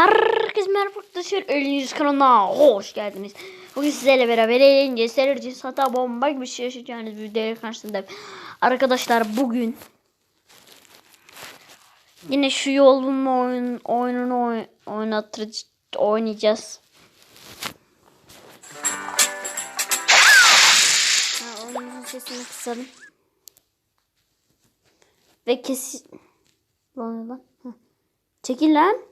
Herkes merhaba arkadaşlar. Eliniz kanalına hoş geldiniz. Bugün sizlerle beraber eğlence, seyirci, sata, bomba gibi şey yaşayacağınız videoya karşısındayım. Arkadaşlar bugün yine şu yol bulma oyun, oyununu oyn, oynayacağız. Ha, oyunun sesini kısalım. Ve kesin... Heh. Çekil lan.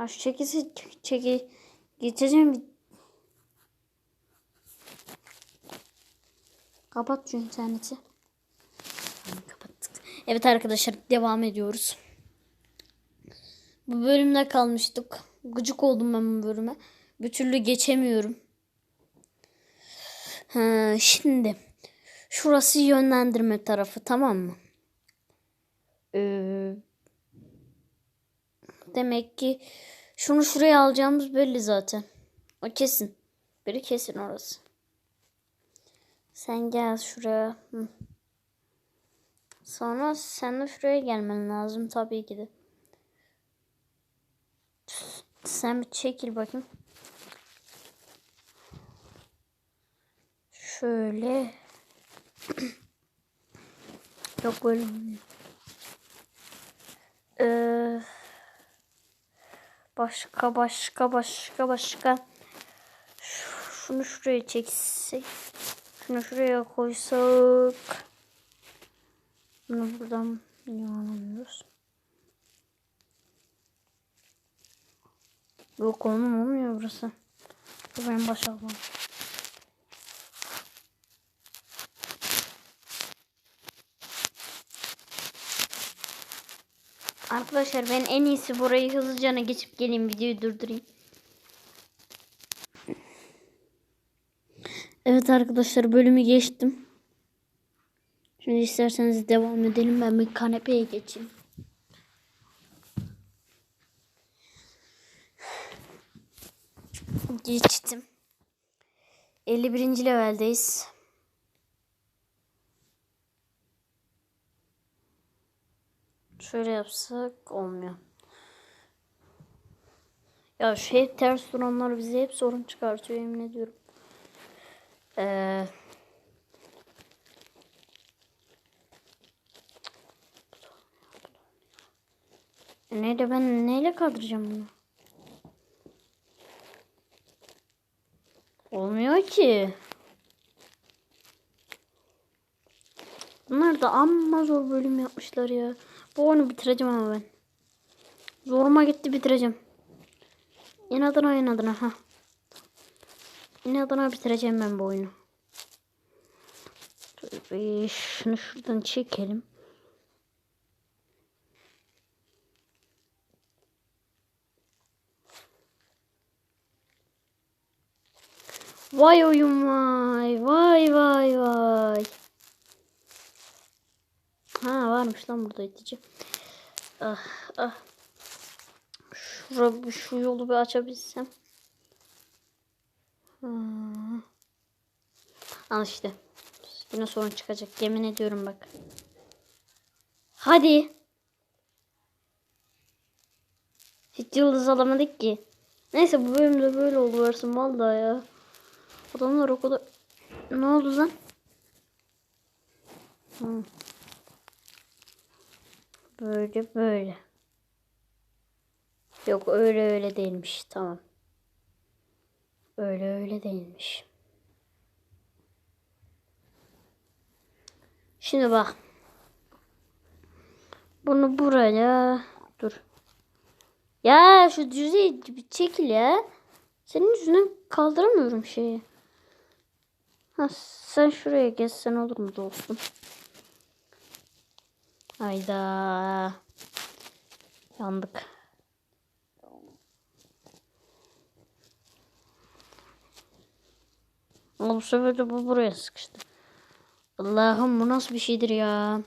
Ha şu çekisi çeki geçeceğim. Kapat şu interneti. Kapattık. Evet arkadaşlar devam ediyoruz. Bu bölümde kalmıştık. Gıcık oldum ben bu bölüme. Bir türlü geçemiyorum. Ha, şimdi şurası yönlendirme tarafı tamam mı? Ee, demek ki şunu şuraya alacağımız belli zaten. O kesin. Biri kesin orası. Sen gel şuraya. Sonra sen de şuraya gelmen lazım tabii ki de. Sen bir çekil bakayım. Şöyle. Yok böyle. Ee, başka başka başka başka. Şunu şuraya çeksek. Şunu şuraya koysak. Bunu buradan yalanlıyoruz. Yok oğlum olmuyor burası. Bu benim baş. Arkadaşlar ben en iyisi burayı hızlıca geçip geleyim videoyu durdurayım. Evet arkadaşlar bölümü geçtim. Şimdi isterseniz devam edelim. Ben bir kanepeye geçeyim. Geçtim. 51. leveldeyiz. Şöyle yapsak olmuyor. Ya hep ters duranlar bize hep sorun çıkartıyor yemin ediyorum. Ee, neyle ben neyle kaldıracağım bunu? Olmuyor ki. Bunlar da amma zor bölüm yapmışlar ya. Bu oyunu bitireceğim ama ben. Zoruma gitti bitireceğim. İnadına inadına ha. İnadına bitireceğim ben bu oyunu. Şunu şuradan çekelim. Vay oyun vay. Vay vay vay. Ha varmış lan burada itici. Ah ah. Şura, şu yolu bir açabilsem. Hmm. Al işte. Yine sorun çıkacak. Yemin ediyorum bak. Hadi. Hiç yıldız alamadık ki. Neyse bu bölümde böyle oldu versin vallahi ya. Adamlar o kadar... Ne oldu lan? Hmm. Böyle böyle. Yok öyle öyle değilmiş. Tamam. Öyle öyle değilmiş. Şimdi bak. Bunu buraya dur. Ya şu düzeyi bir çekil ya. Senin yüzünden kaldıramıyorum şeyi. Ha, sen şuraya geçsen olur mu dostum? Hayda. Yandık. Ama bu sefer de bu buraya sıkıştı. Allah'ım bu nasıl bir şeydir ya?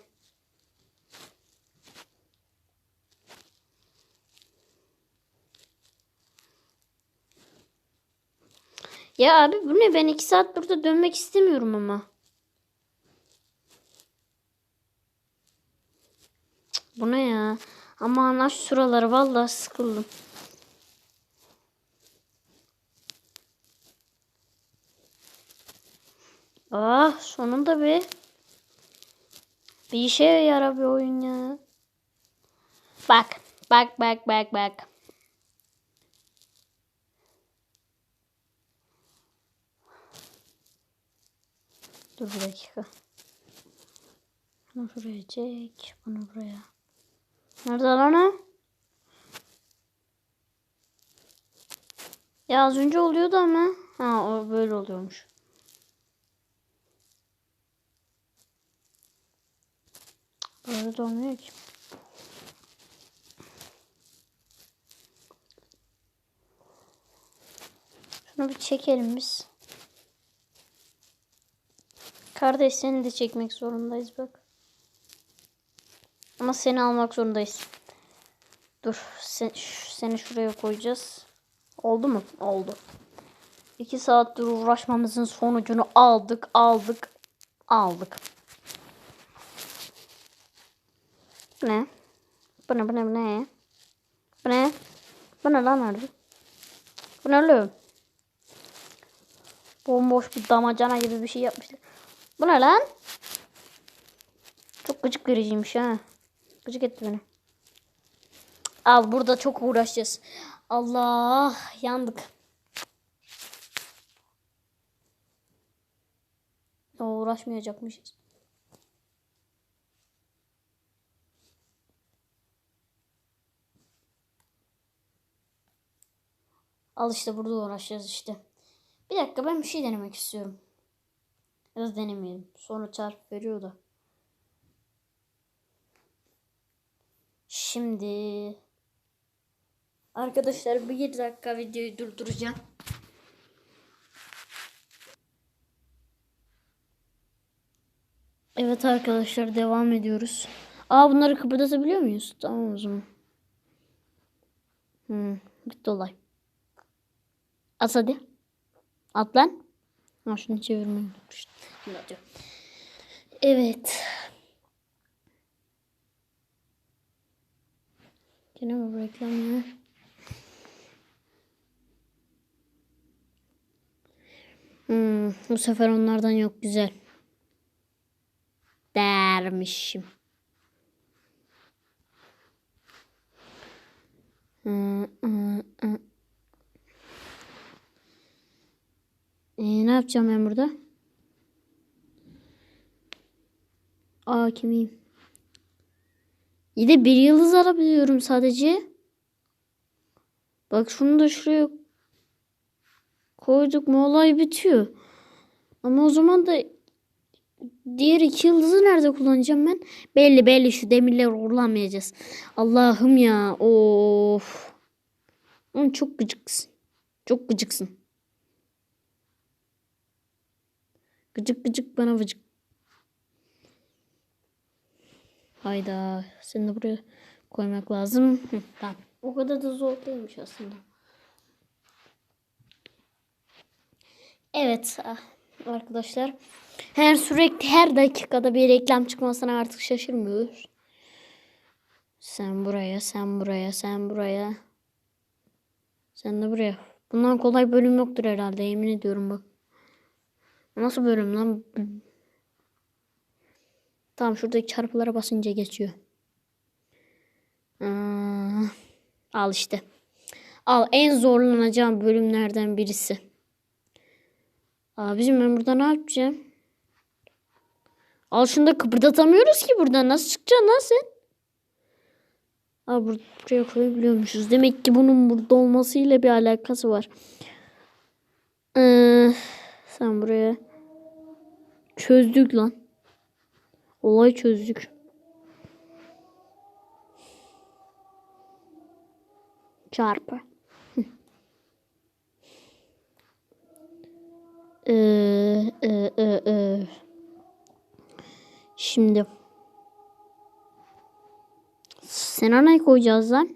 Ya abi bu ne? Ben iki saat burada dönmek istemiyorum ama. Bu ne ya? Aman aç şuraları vallahi sıkıldım. Ah sonunda bir bir işe yarar bir oyun ya. Bak bak bak bak bak. Dur bir dakika. Bunu buraya çek. Bunu buraya. Nerede lan o? Ya az önce oluyordu ama. Ha o böyle oluyormuş. Böyle de olmuyor ki. Şunu bir çekelim biz. Kardeş seni de çekmek zorundayız bak. Ama seni almak zorundayız. Dur sen, seni şuraya koyacağız. Oldu mu? Oldu. İki saattir uğraşmamızın sonucunu aldık, aldık, aldık. Bu ne? Bu ne, bu ne, bu ne? Bu ne? Bu ne lan harbi? Bu ne lan? Bomboş bir damacana gibi bir şey yapmışlar. Bu ne lan? Çok gıcık vericiymiş ha. Gıcık etti beni. Al burada çok uğraşacağız. Allah yandık. Ya uğraşmayacakmışız. Al işte burada uğraşacağız işte. Bir dakika ben bir şey denemek istiyorum. Ya denemeyelim. Sonra çarp veriyor da. Şimdi arkadaşlar bir dakika videoyu durduracağım. Evet arkadaşlar devam ediyoruz. Aa bunları kıpırdatabiliyor muyuz? Tamam o zaman. Hmm, bitti olay. At hadi. At lan. Ha şunu çevirmeyi unutmuştum. Evet. Gene mi reklam ya? Hmm, bu sefer onlardan yok güzel. Dermişim. Hmm, hmm, hmm. Ee, ne yapacağım ben burada? Aa kimiyim? İyi de bir yıldız alabiliyorum sadece. Bak şunu da şuraya koyduk mu olay bitiyor. Ama o zaman da diğer iki yıldızı nerede kullanacağım ben? Belli belli şu demirleri kullanmayacağız. Allah'ım ya. Of. Oğlum çok gıcıksın. Çok gıcıksın. Gıcık gıcık bana vıcık. Hayda. Seni de buraya koymak lazım. Hı, tamam. O kadar da zor değilmiş aslında. Evet ah, arkadaşlar. Her sürekli her dakikada bir reklam çıkmasına artık şaşırmıyoruz. Sen buraya, sen buraya, sen buraya. Sen de buraya. Bundan kolay bölüm yoktur herhalde yemin ediyorum bak. Nasıl bölüm lan? Tamam şuradaki çarpılara basınca geçiyor. Aa, al işte. Al en zorlanacağım bölümlerden birisi. Abicim ben burada ne yapacağım? Al şunu da kıpırdatamıyoruz ki buradan. Nasıl çıkacaksın lan sen? Aa bur- buraya koyabiliyormuşuz. Demek ki bunun burada olmasıyla bir alakası var. Ee, sen buraya çözdük lan. Olay çözdük. Çarpı. Ee, e, e, e. Şimdi Sena ne koyacağız lan?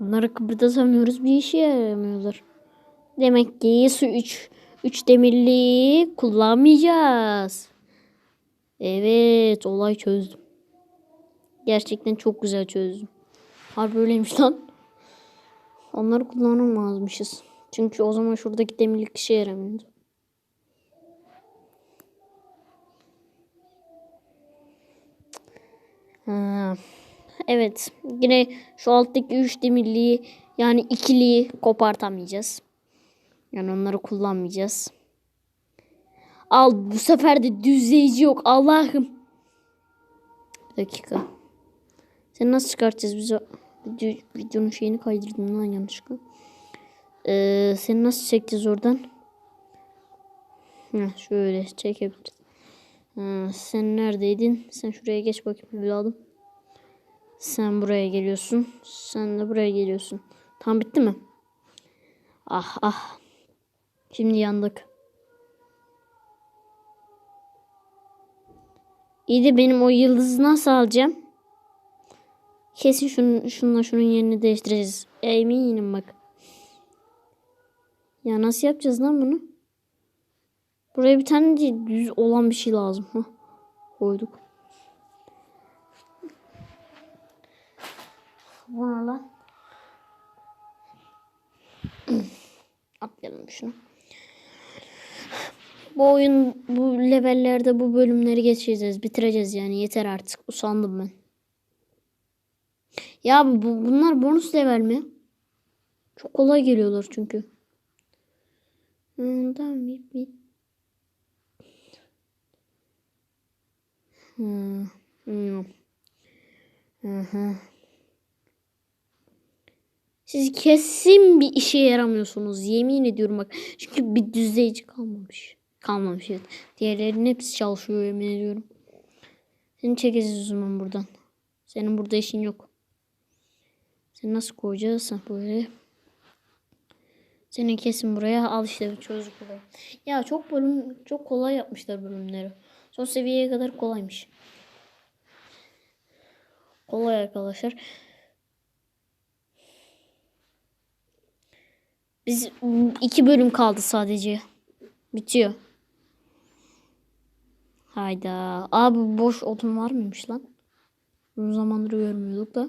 Bunları kıpırdatamıyoruz bir işe yaramıyorlar. Demek ki su 3 3 demirli kullanmayacağız. Evet olay çözdüm. Gerçekten çok güzel çözdüm. Harbi öyleymiş lan. Onları kullanamazmışız. Çünkü o zaman şuradaki demirlik işe yaramıyordu. Evet. Yine şu alttaki 3 demirliği yani ikiliyi kopartamayacağız. Yani onları kullanmayacağız. Al bu sefer de düzleyici yok Allah'ım. Bir dakika. Sen nasıl çıkartacağız bize? Video, videonun şeyini kaydırdım lan yanlışlıkla. Ee, seni nasıl çekeceğiz oradan? Heh, şöyle çekebiliriz. Sen neredeydin? Sen şuraya geç bakayım evladım. Sen buraya geliyorsun. Sen de buraya geliyorsun. Tam bitti mi? Ah ah. Şimdi yandık. İyi de benim o yıldızı nasıl alacağım? Kesin şunun, şununla şunun yerini değiştireceğiz. Eminim bak. Ya nasıl yapacağız lan bunu? Buraya bir tane de düz olan bir şey lazım. Hah, koyduk. Bu ne lan? Atlayalım şunu. Bu oyun bu levellerde bu bölümleri geçeceğiz. Bitireceğiz yani. Yeter artık. Usandım ben. Ya bu, bunlar bonus level mi? Çok kolay geliyorlar çünkü. Hmm. Hı hı. Siz kesin bir işe yaramıyorsunuz. Yemin ediyorum bak. Çünkü bir düzleyici kalmamış. Kalmamış evet. Diğerlerinin hepsi çalışıyor yemin ediyorum. Seni çekeceğiz o zaman buradan. Senin burada işin yok. Seni nasıl koyacağız? Ha, böyle. Senin kesin buraya al işte çocuk buraya. Ya çok bölüm çok kolay yapmışlar bölümleri. Son seviyeye kadar kolaymış. Kolay arkadaşlar. Biz iki bölüm kaldı sadece. Bitiyor. Hayda. Abi boş odun var mıymış lan? Uzun zamandır görmüyorduk da.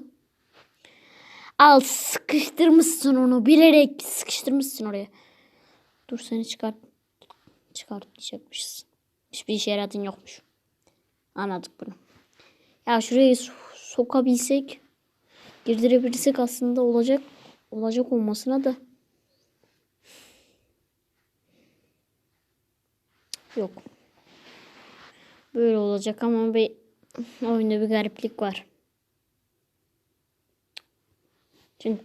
Al sıkıştırmışsın onu. Bilerek sıkıştırmışsın oraya. Dur seni çıkart. Çıkartmayacakmışız. Hiçbir işe yaradın yokmuş. Anladık bunu. Ya şurayı so- sokabilsek girdirebilsek aslında olacak olacak olmasına da yok. Böyle olacak ama bir oyunda bir gariplik var. Çünkü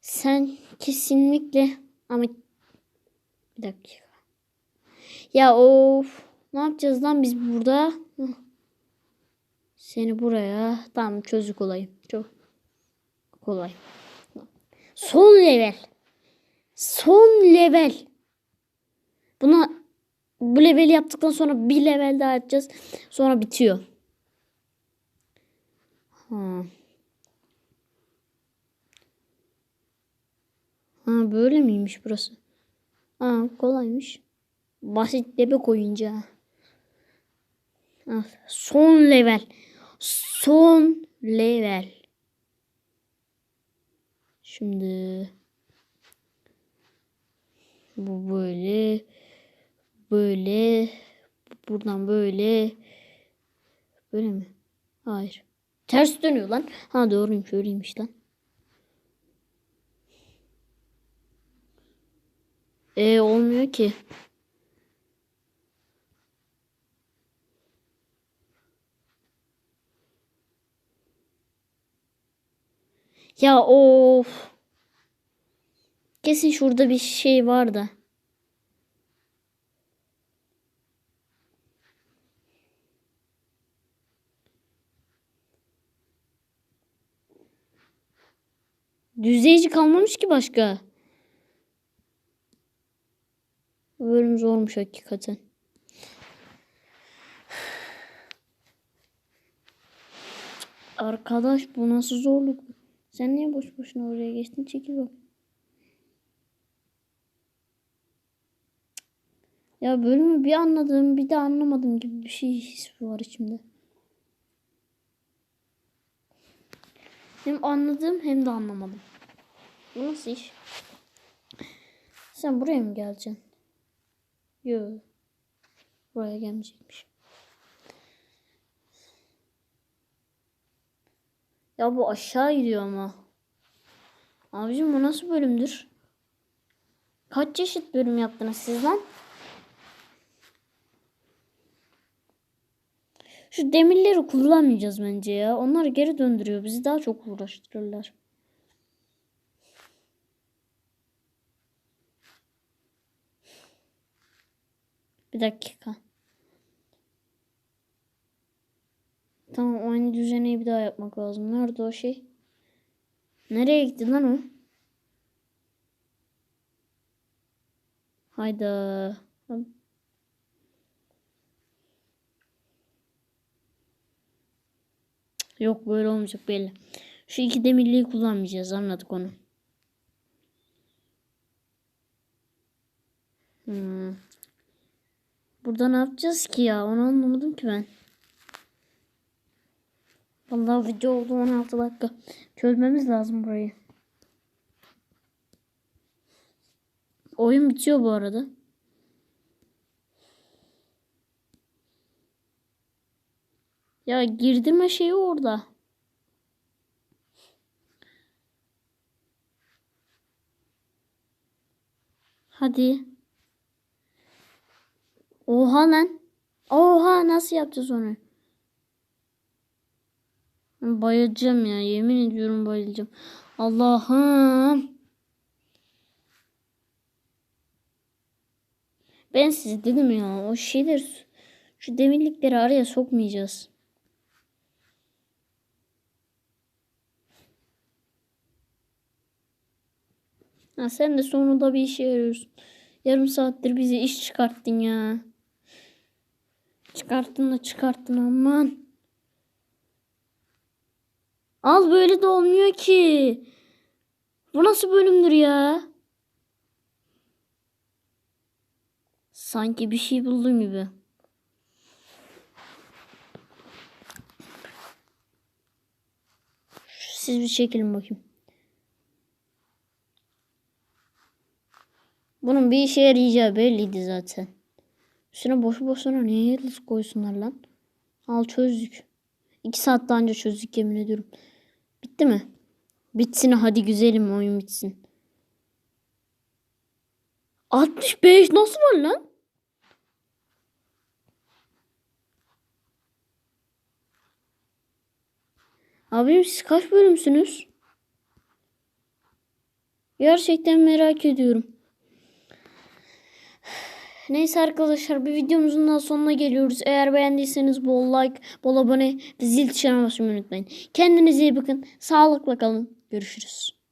sen kesinlikle ama bir dakika. Ya of ne yapacağız lan biz burada? Seni buraya tamam çözük olayım. Çok kolay. Son level. Son level. Buna bu level yaptıktan sonra bir level daha yapacağız. Sonra bitiyor. Ha. Ha böyle miymiş burası? Ha kolaymış. Basit bebek oyuncağı. Ha, son level. Son level. Şimdi bu böyle böyle buradan böyle böyle mi? Hayır. Ters dönüyor lan. Ha doğruymuş öyleymiş lan. E olmuyor ki. Ya of. Kesin şurada bir şey var da. Düzleyici kalmamış ki başka. Bu bölüm zormuş hakikaten. Arkadaş bu nasıl zorluk? Sen niye boş boşuna oraya geçtin? Çekil bak. Ya bölümü bir anladım bir de anlamadım gibi bir şey hissi var içimde. Hem anladım hem de anlamadım. Bu nasıl iş? Sen buraya mı geleceksin? Yok. Buraya gelmeyecekmiş. Ya bu aşağı gidiyor ama. Abicim bu nasıl bölümdür? Kaç çeşit bölüm yaptınız siz lan? Şu demirleri kullanmayacağız bence ya. Onlar geri döndürüyor. Bizi daha çok uğraştırırlar. Bir dakika. Tamam aynı düzeneyi bir daha yapmak lazım. Nerede o şey? Nereye gitti lan o? Hayda. Yok böyle olmayacak belli. Şu iki demirliği kullanmayacağız anladık onu. Hmm. Burada ne yapacağız ki ya? Onu anlamadım ki ben. Vallahi video oldu 16 dakika. Çözmemiz lazım burayı. Oyun bitiyor bu arada. Ya girdirme şeyi orada. Hadi. Oha lan. Oha nasıl yapacağız onu? Bayılacağım ya. Yemin ediyorum bayılacağım. Allah'ım. Ben size dedim ya o şeyler şu demirlikleri araya sokmayacağız. Ha, sen de sonunda bir işe yarıyorsun. Yarım saattir bize iş çıkarttın ya. Çıkarttın da çıkarttın aman. Al böyle de olmuyor ki. Bu nasıl bölümdür ya? Sanki bir şey buldum gibi. Siz bir çekilin bakayım. Bunun bir işe yarayacağı belliydi zaten. Üstüne boşu boşuna niye yıldız koysunlar lan? Al çözdük. İki saat daha önce çözdük yemin ediyorum. Bitti mi? Bitsin hadi güzelim oyun bitsin. 65 nasıl var lan? Abim siz kaç bölümsünüz? Gerçekten merak ediyorum. Neyse arkadaşlar bir videomuzun daha sonuna geliyoruz. Eğer beğendiyseniz bol like, bol abone ve zil tuşuna basmayı unutmayın. Kendinize iyi bakın. Sağlıkla kalın. Görüşürüz.